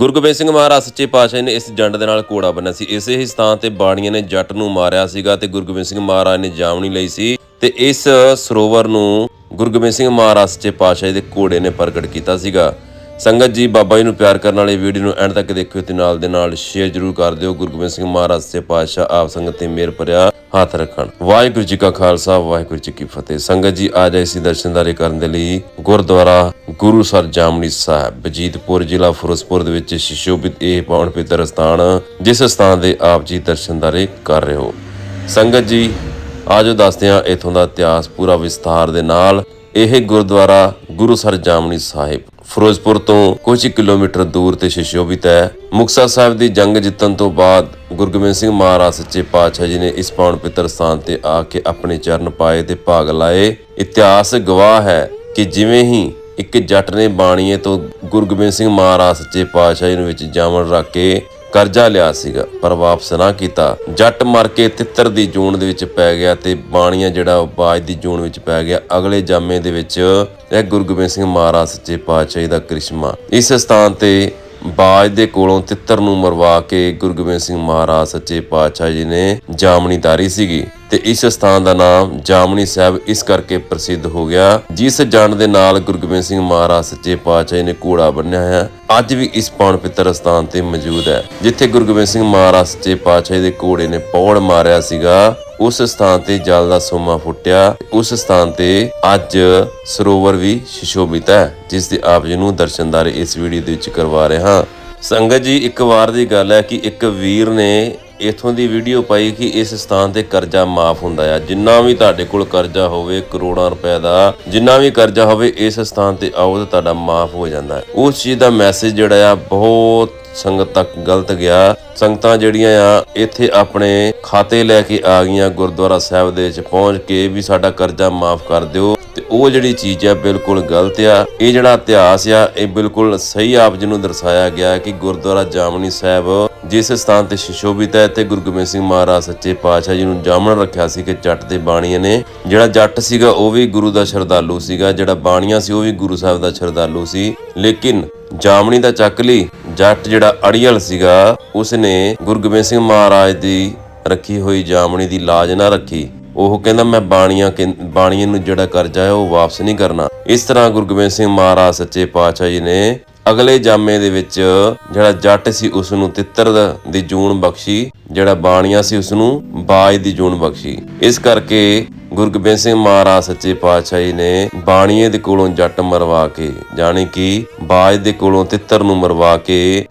ਗੁਰੂ ਗੋਬਿੰਦ ਸਿੰਘ ਮਹਾਰਾਜ ਸੱਚੇ ਪਾਤਸ਼ਾਹ ਨੇ ਇਸ ਜੰਡ ਦੇ ਨਾਲ ਘੋੜਾ ਬੰਨਿਆ ਸੀ। ਇਸੇ ਹੀ ਸਥਾਨ ਤੇ ਬਾਣੀਆਂ ਨੇ ਜੱਟ ਨੂੰ ਮਾਰਿਆ ਸੀਗਾ ਤੇ ਗੁਰੂ ਗੋਬਿੰਦ ਸਿੰਘ ਮਹਾਰਾਜ ਨੇ ਜਾਮਣੀ ਲਈ ਸੀ ਤੇ ਇਸ ਸਰੋਵਰ ਨੂੰ ਗੁਰੂ ਗੋਬਿੰਦ ਸਿੰਘ ਮਹਾਰਾਜ ਸੱਚੇ ਪਾਤਸ਼ਾਹ ਦੇ ਘੋੜੇ ਨੇ ਪ੍ਰਗਟ ਕੀਤਾ ਸੀਗਾ। ਸੰਗਤ ਜੀ, ਬਾਬਾ ਜੀ ਨੂੰ ਪਿਆਰ ਕਰਨ ਵਾਲੇ ਵੀਡੀਓ ਨੂੰ ਐਂਡ ਤੱਕ ਦੇਖਿਓ ਤੇ ਨਾਲ ਦੇ ਨਾਲ ਸ਼ੇਅਰ ਜ਼ਰੂਰ ਕਰ ਦਿਓ। ਗੁਰੂ ਗੋਬਿੰਦ ਸਿੰਘ ਮਹਾਰਾਜ, ਸੱਚੇ ਪਾਤਸ਼ਾਹ, ਆਪ ਸੰਗਤ ਤੇ ਮਿਹਰ ਭਰਿਆ ਹੱਥ ਰੱਖਣ। ਵਾਹਿਗੁਰੂ ਜੀ ਕਾ ਖਾਲਸਾ, ਵਾਹਿਗੁਰੂ ਜੀ ਕੀ ਫਤਿਹ। ਸੰਗਤ ਜੀ, ਅੱਜ ਅਸੀਂ ਦਰਸ਼ਨਦਾਰੀ ਕਰਨ ਦੇ ਲਈ ਗੁਰਦੁਆਰਾ ਗੁਰੂਸਰ ਜਾਮਣੀ ਸਾਹਿਬ ਬਜੀਤਪੁਰ ਜ਼ਿਲ੍ਹਾ ਫਿਰੋਜ਼ਪੁਰ ਦੇ ਵਿੱਚ ਸ਼ਿਸ਼ੋਭਿਤ ਇਹ ਪਾਵਨ ਪਵਿੱਤਰ ਸਥਾਨ, ਜਿਸ ਸਥਾਨ ਦੇ ਆਪ ਜੀ ਦਰਸ਼ਨਦਾਰੀ ਕਰ ਰਹੇ ਹੋ। ਸੰਗਤ ਜੀ, ਆਜੋ ਦੱਸਦੇ ਹਾਂ ਇਥੋਂ ਦਾ ਇਤਿਹਾਸ ਪੂਰਾ ਵਿਸਥਾਰ ਦੇ ਨਾਲ। ਇਹ ਗੁਰਦੁਆਰਾ ਗੁਰੂਸਰ ਜਾਮਣੀ ਸਾਹਿਬ। ਫਿਰੋਜ਼ਪੁਰ ਤੋਂ ਕੁਝ ਕਿਲੋਮੀਟਰ ਦੂਰ ਤੇ ਸ਼ਿਸ਼ੋਭਿਤ ਹੈ। ਮੁਕਤਸਰ ਸਾਹਿਬ ਦੀ ਜੰਗ ਜਿੱਤਣ ਤੋਂ ਬਾਅਦ ਗੁਰੂ ਗੋਬਿੰਦ ਸਿੰਘ ਮਹਾਰਾਜ ਸੱਚੇ ਪਾਤਸ਼ਾਹ ਜੀ ਨੇ ਇਸ ਪਾਵਨ ਪਿੱਤਰ ਸਥਾਨ ਤੇ ਆ ਕੇ ਆਪਣੇ ਚਰਨ ਪਾਏ ਤੇ ਭਾਗ ਲਾਏ। ਇਤਿਹਾਸ ਗਵਾਹ ਹੈ ਕਿ ਜਿਵੇਂ ਹੀ ਇੱਕ ਜੱਟ ਨੇ ਬਾਣੀਏ ਤੋਂ ਗੁਰੂ ਗੋਬਿੰਦ ਸਿੰਘ ਮਹਾਰਾਜ ਸੱਚੇ ਪਾਤਸ਼ਾਹ ਜੀ ਨੂੰ ਵਿੱਚ ਜਾਮਣ ਰੱਖ ਕੇ ਕਰਜ਼ਾ ਲਿਆ ਸੀਗਾ, ਪਰ ਵਾਪਸ ਨਾ ਕੀਤਾ। ਜੱਟ ਮਰ ਕੇ ਤਿੱਤਰ ਦੀ ਜੂਨ ਦੇ ਵਿੱਚ ਪੈ ਗਿਆ ਤੇ ਬਾਣੀਆਂ ਜਿਹੜਾ ਉਹ ਬਾਜ ਦੀ ਜੂਨ ਵਿੱਚ ਪੈ ਗਿਆ। ਅਗਲੇ ਜਾਮੇ ਦੇ ਵਿੱਚ ਇਹ ਗੁਰੂ ਗੋਬਿੰਦ ਸਿੰਘ ਮਹਾਰਾਜ ਸੱਚੇ ਪਾਤਸ਼ਾਹ ਦਾ ਕ੍ਰਿਸ਼ਮਾ। ਇਸ ਸਥਾਨ ਤੇ ਬਾਜ ਦੇ ਕੋਲੋਂ ਤਿੱਤਰ ਨੂੰ ਮਰਵਾ ਕੇ ਗੁਰੂ ਗੋਬਿੰਦ ਸਿੰਘ ਮਹਾਰਾਜ ਸੱਚੇ ਪਾਤਸ਼ਾਹ ਜੀ ਨੇ ਜਾਮਣੀ ਤਾਰੀ ਸੀਗੀ ਤੇ ਇਸ ਸਥਾਨ ਦਾ ਨਾਮ ਜਾਮਣੀ ਸਾਹਿਬ ਇਸ ਕਰਕੇ ਪ੍ਰਸਿੱਧ ਹੋ ਗਿਆ, ਜਿਸ ਜੰਡ ਦੇ ਨਾਲ ਗੁਰੂ ਗੋਬਿੰਦ ਸਿੰਘ ਮਹਾਰਾਜ ਸੱਚੇ ਪਾਤਸ਼ਾਹ ਜੀ ਨੇ ਘੋੜਾ ਬੰਨਿਆ ਹੈ ਅੱਜ ਵੀ ਇਸ ਪਾਵਨ ਪਿੱਤਰ ਸਥਾਨ ਤੇ ਮੌਜੂਦ ਹੈ, ਜਿੱਥੇ ਗੁਰੂ ਗੋਬਿੰਦ ਸਿੰਘ ਮਹਾਰਾਜ ਸੱਚੇ ਪਾਤਸ਼ਾਹ ਦੇ ਘੋੜੇ ਨੇ ਪੌੜ ਮਾਰਿਆ ਸੀਗਾ। ਉਸ ਸਥਾਨ ਤੇ ਜਲ ਦਾ ਸੋਮਾ ਫੁੱਟਿਆ ਉਸ ਸਥਾਨ ਤੇ ਅੱਜ ਸਰੋਵਰ ਵੀ ਸ਼ਿਸ਼ੋਭਿਤ ਹੈ, ਜਿਸ ਦੇ ਆਪ ਜੀ ਨੂੰ ਦਰਸ਼ਨਦਾਰ ਇਸ ਵੀਡੀਓ ਦੇ ਵਿੱਚ ਕਰਵਾ ਰਹੇ ਹਾਂ। ਸੰਗਤ ਜੀ, ਇੱਕ ਵਾਰ ਦੀ ਗੱਲ ਹੈ ਕਿ ਇੱਕ ਵੀਰ ਨੇ ਇਥੋਂ ਦੀ ਵੀਡੀਓ ਪਾਈ ਕਿ ਇਸ ਸਥਾਨ ਤੇ ਕਰਜ਼ਾ ਮਾਫ ਹੁੰਦਾ ਆ। ਜਿੰਨਾ ਵੀ ਤੁਹਾਡੇ ਕੋਲ ਕਰਜ਼ਾ ਹੋਵੇ, ਕਰੋੜਾਂ ਰੁਪਏ ਦਾ, ਜਿੰਨਾ ਵੀ ਕਰਜ਼ਾ ਹੋਵੇ, ਇਸ ਸਥਾਨ ਤੇ ਆਓ ਤਾਂ ਤੁਹਾਡਾ ਮਾਫ ਹੋ ਜਾਂਦਾ ਹੈ। ਉਸ ਚੀਜ਼ ਦਾ ਮੈਸੇਜ ਜਿਹੜਾ ਆ, ਬਹੁਤ ਸੰਗਤ ਤੱਕ ਗਲਤ ਗਿਆ। ਸੰਗਤਾਂ ਜਿਹੜੀਆਂ ਆ, ਇੱਥੇ ਆਪਣੇ ਖਾਤੇ ਲੈ ਕੇ ਆ ਗਈਆਂ ਗੁਰਦੁਆਰਾ ਸਾਹਿਬ ਦੇ ਵਿੱਚ ਪਹੁੰਚ ਕੇ ਵੀ ਸਾਡਾ ਕਰਜ਼ਾ ਮਾਫ ਕਰ ਦਿਓ। ਤੇ ਉਹ ਜਿਹੜੀ ਚੀਜ਼ ਆ, ਬਿਲਕੁਲ ਗਲਤ ਆ। ਇਹ ਜਿਹੜਾ ਇਤਿਹਾਸ ਆ, ਇਹ ਬਿਲਕੁਲ ਸਹੀ ਆਪ ਜੀ ਨੂੰ ਦਰਸਾਇਆ ਗਿਆ ਕਿ ਗੁਰਦੁਆਰਾ ਜਾਮਣੀ ਸਾਹਿਬ ਜਿਸ ਸਥਾਨ ਤੇ ਸ਼ਿਸ਼ੋਭਿਤ ਹੈ ਤੇ ਗੁਰੂ ਗੋਬਿੰਦ ਸਿੰਘ ਮਹਾਰਾਜ ਸੱਚੇ ਪਾਤਸ਼ਾਹ ਜੀ ਨੂੰ ਜਾਮਣ ਰੱਖਿਆ ਸੀ ਕਿ ਜੱਟ ਦੇ ਬਾਣੀਆਂ ਨੇ। ਜਿਹੜਾ ਜੱਟ ਸੀਗਾ, ਉਹ ਵੀ ਗੁਰੂ ਦਾ ਸ਼ਰਧਾਲੂ ਸੀਗਾ। ਜਿਹੜਾ ਬਾਣੀਆਂ ਸੀ, ਉਹ ਵੀ ਗੁਰੂ ਸਾਹਿਬ ਦਾ ਸ਼ਰਧਾਲੂ ਸੀ। ਲੇਕਿਨ ਜਾਮਣੀ ਦਾ ਚੱਕ ਲਈ ਜੱਟ ਜਿਹੜਾ ਅੜੀਅਲ ਸੀਗਾ, ਉਸਨੇ ਗੁਰੂ ਗੋਬਿੰਦ ਸਿੰਘ ਮਹਾਰਾਜ ਦੀ ਰੱਖੀ ਹੋਈ ਜਾਮਣੀ ਦੀ ਲਾਜ ਨਾ ਰੱਖੀ। ਉਹ ਕਹਿੰਦਾ, ਮੈਂ ਬਾਣੀਆਂ ਬਾਣੀਆਂ ਨੂੰ ਜਿਹੜਾ ਕਰਜ਼ਾ ਹੈ, ਉਹ ਵਾਪਸ ਨਹੀਂ ਕਰਨਾ। ਇਸ ਤਰ੍ਹਾਂ ਗੁਰੂ ਗੋਬਿੰਦ ਸਿੰਘ ਮਹਾਰਾਜ ਸੱਚੇ ਪਾਤਸ਼ਾਹ ਜੀ ਨੇ ਅਗਲੇ ਜਾਮੇ ਦੇ ਵਿੱਚ ਜਿਹੜਾ ਜੱਟ ਸੀ ਉਸ ਨੂੰ ਤਿੱਤਰ ਦੀ ਜੂਨ ਬਖਸ਼ੀ, ਜਿਹੜਾ ਬਾਣੀਆ ਸੀ ਉਸ ਨੂੰ ਬਾਜ ਦੀ ਜੂਨ ਬਖਸ਼ੀ। ਇਸ ਕਰਕੇ ਗੁਰੂ ਗੋਬਿੰਦ ਸਿੰਘ ਮਹਾਰਾਜ ਸੱਚੇ ਪਾਤਸ਼ਾਹ ਜੀ ਨੇ ਬਾਣੀਏ ਦੇ ਕੋਲੋਂ ਜੱਟ ਮਰਵਾ ਕੇ, ਜਾਣੀ ਕਿ ਬਾਜ ਦੇ ਕੋਲੋਂ ਤਿੱਤਰ ਨੂੰ ਮਰਵਾ ਕੇ